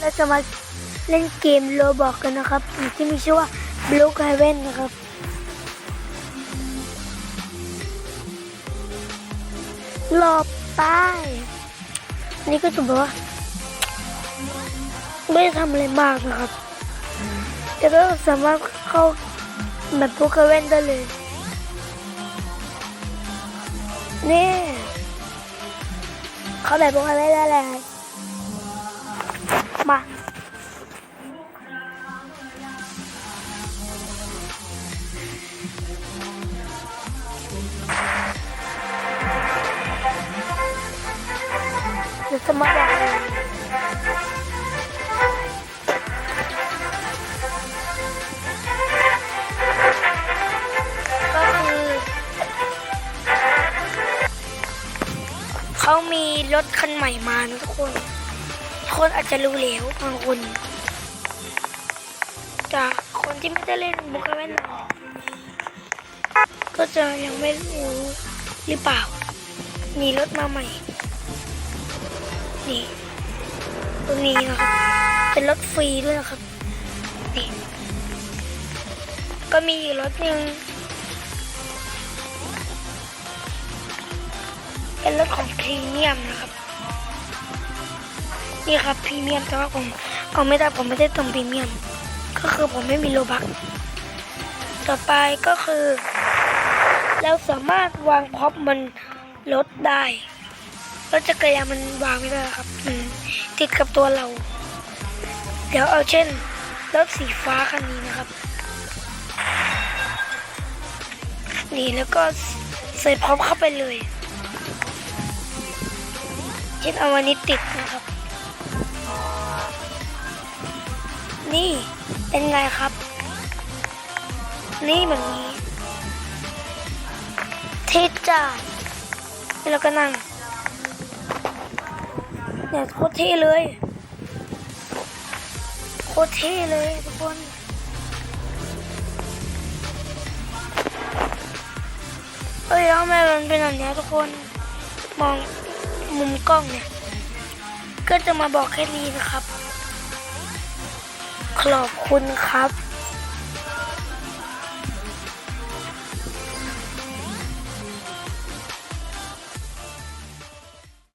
เราจะมาเล่นเกมโรบอกกันนะครับ ที่มีชื่อว่า Blue Heaven นะครับรอบใต้อันนี้ก็จะบอกว่าไม่ได้ทำอะไรมากนะครับแต่ก็สามารถเข้าแบบพวกเว่นได้เลยนี่เขาแบบพวกเว่นได้เลย มาเดี๋ยวจะมาบอกเลยก็คือเขามีรถคันใหม่มานะทุกคน คนอาจจะรู้แล้วบางคนจากคนที่ไม่ได้เล่นบุคเวนก็จะยังไม่รู้หรือเปล่า มีรถมาใหม่ นี่ตรงนี้นะครับ เป็นรถฟรีด้วยนะครับ นี่ ก็มีอีกรถหนึ่งเป็นรถของพรีเมียมนะครับ นี่ครับพรีเมียมแต่ว่าผมเอาไม่ได้ผมไม่ได้เติมพรีเมียม ก็คือผมไม่มีโลบักต่อไปก็คือ เราสามารถวางพ็อปบนรถได้รถจักรยานมันวางไม่ได้ครับมันติดกับตัวเรา เดี๋ยวเอาเช่นรถสีฟ้าคันนี้นะครับ นี่แล้วก็ใส่พร้อมเข้าไปเลย เช่นเอาวันนี้ติดนะครับ นี่เป็นไงครับ นี่แบบนี้เท่จัดแล้วก็นั่งเนี่ยโคตรเท่เลย โคตรเท่เลยทุกคนเอ้ยแล้วทำไมมันเป็นแบบนี้ทุกคนมองมุมกล้องเนี่ย ก็จะมาบอกแค่นี้นะครับ ขอบคุณครับ